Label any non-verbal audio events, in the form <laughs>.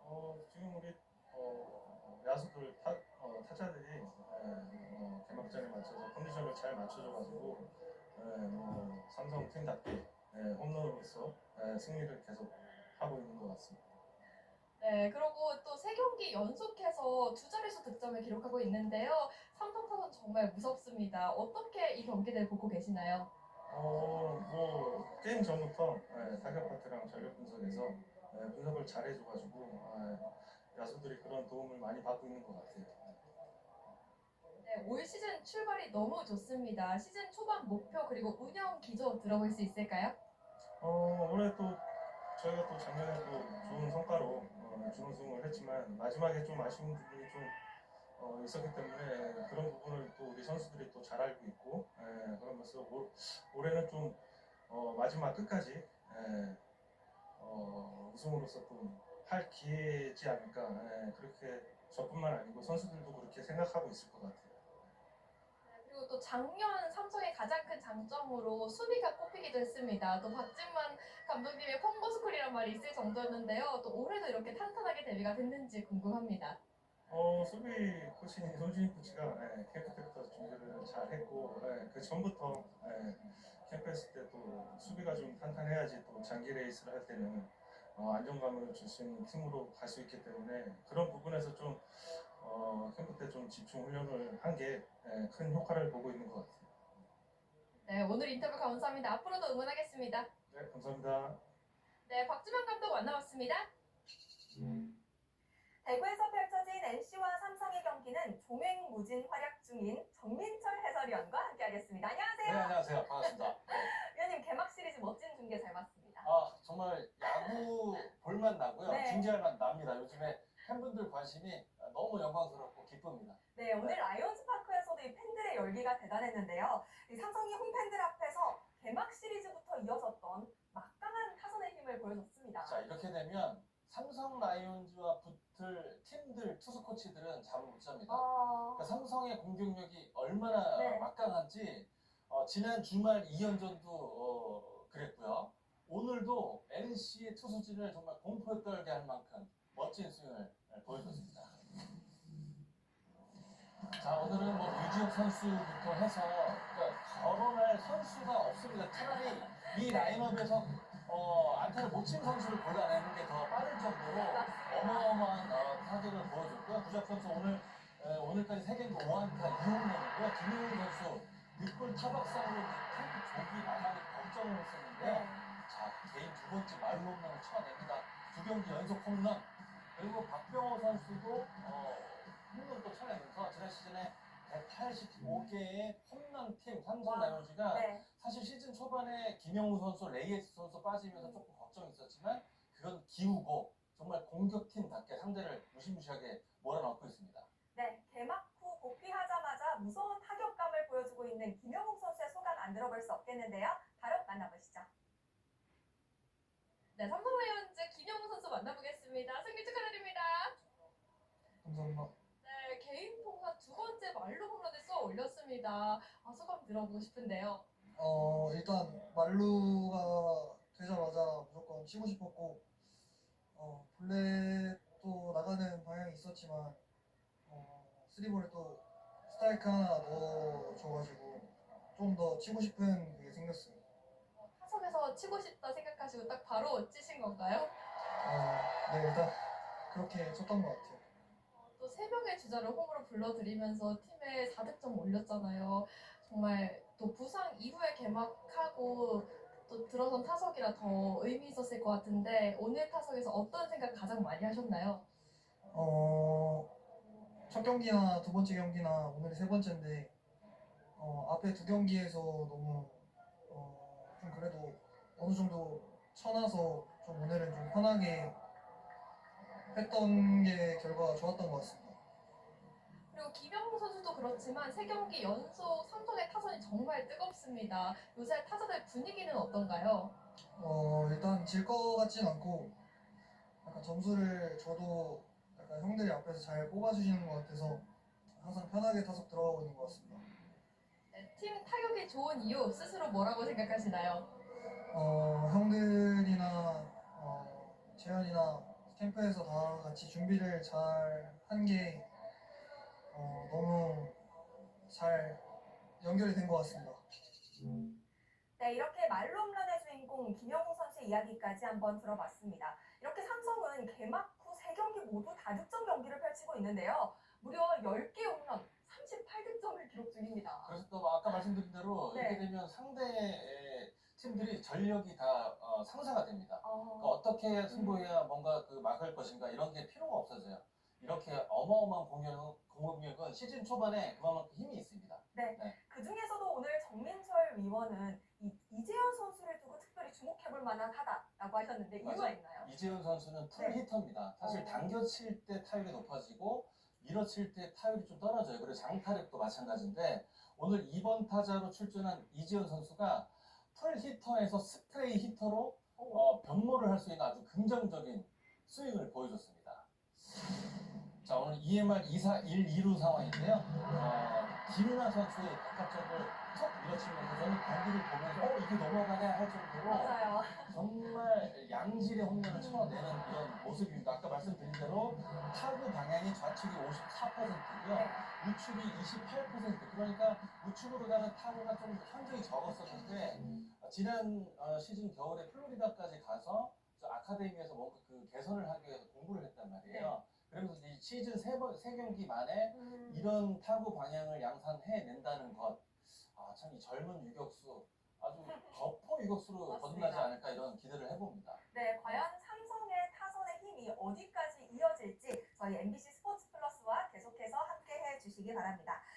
어, 지금 우리 어, 야수들 타, 어, 타자들이 예, 어, 개막전에 맞춰서 컨디션을 잘 맞춰줘가지고 예, 뭐, 삼성 팀답게 예, 홈런으로서 예, 승리를 계속 하고 있는 것 같습니다. 네, 그리고 또 세 경기 연속해서 두 자릿수 득점을 기록하고 있는데요. 삼성 타선 정말 무섭습니다. 어떻게 이 경기를 보고 계시나요? 어, 뭐 게임 전부터 예, 타격 파트랑 전력 분석에서 예, 분석을 잘 해줘가지고 예, 야수들이 그런 도움을 많이 받고 있는 것 같아요. 네, 올 시즌 출발이 너무 좋습니다. 시즌 초반 목표 그리고 운영 기조 들어볼 수 있을까요? 어, 올해 또 저희가 또 작년에 또 좋은 성과로 어, 준우승을 했지만 마지막에 좀 아쉬운 부분이 좀 어, 있었기 때문에 그런 부분을 또 우리 선수들이 또 잘 알고 있고 예, 그러면서 올, 올해는 좀 어, 마지막 끝까지 예, 어, 우승으로서 또할 기회지 않을까 예, 그렇게 저뿐만 아니고 선수들도 그렇게 생각하고 있을 것 같아요. 네, 그리고 또 작년 삼성의 가장 큰 장점으로 수비가 꼽히기도 했습니다. 또 박진만 감독님의 펑고스쿨이란 말이 있을 정도였는데요. 또 올해도 이렇게 탄탄하게 데뷔가 됐는지 궁금합니다. 어, 수비 코치인 손준희 코치가 예, 때부터 준비를 잘 했고 예, 그 전부터 예, 캠프했을 때 또 수비가 좀 탄탄해야지 또 장기 레이스를 할 때는 어, 안정감을 줄 수 있는 팀으로 갈 수 있기 때문에 그런 부분에서 좀 어, 캠프 때 좀 집중 훈련을 한 게 큰 효과를 보고 있는 것 같아요. 네, 오늘 인터뷰 감사합니다. 앞으로도 응원하겠습니다. 네, 감사합니다. 네, 박지만 감독 만나봤습니다. 대구에서 펼쳐진 NC와 삼성의 경기는 종횡무진 활약 중인 정민철 해설위원과 함께하겠습니다. 네, 안녕하세요. 안녕하세요. 반갑습니다. 위원님 개막 시리즈 멋진 중계 잘 봤습니다. 아, 정말 야구 볼만 만 납니다. 요즘에 팬분들 관심이 너무 영광스럽고 기쁩니다. 네, 오늘 라이온즈 파크에서도 이 팬들의 열기가 대단했는데요. 이 삼성이 홈팬들 앞에서 개막 시리즈부터 이어졌던 막강한 타선의 힘을 보여줬습니다. 자, 이렇게 되면 삼성 라이온즈와 붙을 팀들, 투수 코치들은 잠을 못 잡니다. 어, 그러니까 삼성의 공격력이 얼마나 네. 막강한지 어, 지난 주말 2연전도 어, 그랬고요. 오늘도 NC의 투수진을 정말 공포에 떨게 할 만큼 멋진 스윙을 보여줬습니다. 자 오늘은 뭐 유지혁 선수부터 해서 그러니까 거론할 선수가 없습니다. 차라리 이 라인업에서 어, 안타를 못 친 선수를 골라내는 게 더 빠를 정도로 어마어마한 어, 타격을 보여줬고요. 구작 선수 오늘 에, 오늘까지 세 경기 5안타 2홈런이고요. 김효우 선수 윗골 타박상으로 탱크 조기 마감에 걱정을 했었는데요. 네. 자 개인 두 번째 말로 홈런을 쳐냅니다. 두 경기 연속 홈런. 그리고 박병호 선수도 어, 홈런 또 쳐내면서 지난 시즌에 185개의 홈런 팀 삼성 와, 라이온즈가 네. 사실 시즌 초반에 김영우 선수, 레이에스 선수 빠지면서 조금 걱정이 있었지만 그건 기우고 정말 공격팀답게 상대를 무시무시하게 몰아넣고 있습니다. 네, 개막 후 복귀하자마자 무서운 타격감을 보여주고 있는 김영욱 선수의 소감 안 들어볼 수 없겠는데요. 바로 만나보시죠. 네, 삼성 라이온즈 김영우 선수 만나보겠습니다. 승리 축하드립니다. 감사합니다. 네, 개인 통산 두 번째 말로 홈런을 쏘아 올렸습니다. 아, 소감 들어보고 싶은데요. 어 일단 말루가 되자마자 무조건 치고 싶었고 어 블랙도 나가는 방향이 있었지만 어 쓰리볼에 또 스트라이크 하나 넣어줘가지고 좀 더 치고 싶은 그게 생겼어요. 어, 치고 싶다 생각하시고 딱 바로 치신 건가요? 어 네 일단 그렇게 쳤던 것 같아요. 어, 또 세 명의 주자를 홈으로 불러들이면서 팀에 4득점 올렸잖아요. 정말 또 부상 이후에 개막하고 또 들어선 타석이라 더 의미 있었을 것 같은데 오늘 타석에서 어떤 생각 가장 많이 하셨나요? 어 첫 경기나 두 번째 경기나 오늘이 세 번째인데 어 앞에 두 경기에서 너무 어 좀 그래도 어느 정도 쳐놔서 좀 오늘은 좀 편하게 했던 게 결과가 좋았던 것 같습니다. 그리고 김영웅 선수도 그렇지만 세 경기 연속 삼성의 타선이 정말 뜨겁습니다. 요새 타자들 분위기는 어떤가요? 어 일단 질 것 같진 않고 약간 점수를 줘도 약간 형들이 앞에서 잘 뽑아주시는 것 같아서 항상 편하게 타석 들어가고 있는 것 같습니다. 네, 팀 타격이 좋은 이유 스스로 뭐라고 생각하시나요? 어 형들이나 어 재현이나 캠프에서 다 같이 준비를 잘 한 게 어, 너무 잘 연결이 된 것 같습니다. 네, 이렇게 말로 홈런의 주인공 김영웅 선수의 이야기까지 한번 들어봤습니다. 이렇게 삼성은 개막 후 3경기 모두 다득점 경기를 펼치고 있는데요. 무려 10개 홈런, 38득점을 기록 중입니다. 그래서 또 아까 말씀드린 대로 네. 이렇게 되면 상대 팀들이 전력이 다 어, 상사가 됩니다. 그러니까 어, 어떻게 승부해야 뭔가 그 막을 것인가 이런 게 필요가 없어져요. 이렇게 어마어마한 공연, 공격력은 시즌 초반에 그만큼 힘이 있습니다. 그 중에서도 오늘 정민철 위원은 이, 이재현 선수를 두고 특별히 주목해볼 만한 하다라고 하셨는데 이유가 맞아요. 있나요? 이재훈 선수는 풀 네. 히터입니다. 사실 어. 당겨칠 때 타율이 높아지고 밀어칠 때 타율이 좀 떨어져요. 그리고 장타력도 마찬가지인데 오늘 2번 타자로 출전한 이재훈 선수가 풀 히터에서 스프레이 히터로 어, 어, 변모를 할 수 있는 아주 긍정적인 스윙을 보여줬습니다. 자 오늘 EMR 2412루 상황인데요. 어, 김은하 선수의 바깥쪽을 턱 밀어치면서 저는 경기를 보면서 어 이게 넘어가냐 할 정도로 맞아요. 정말 양질의 홈런을 쳐내는 이런 모습입니다. 아까 말씀드린 대로 타구 방향이 좌측이 54%고요. 네. 우측이 28% 그러니까 우측으로 가는 타구가 좀 현저히 적었었는데 어, 지난 어, 시즌 겨울에 플로리다까지 가서 저 아카데미에서 뭔가 그 개선을 하기 위해서 공부를 했단 말이에요. 그러면서 이 시즌 세, 번, 세 경기 만에 음, 이런 타구 방향을 양산해낸다는 것. 아, 참 이 젊은 유격수 아주 <laughs> 덮어 유격수로. 거듭나지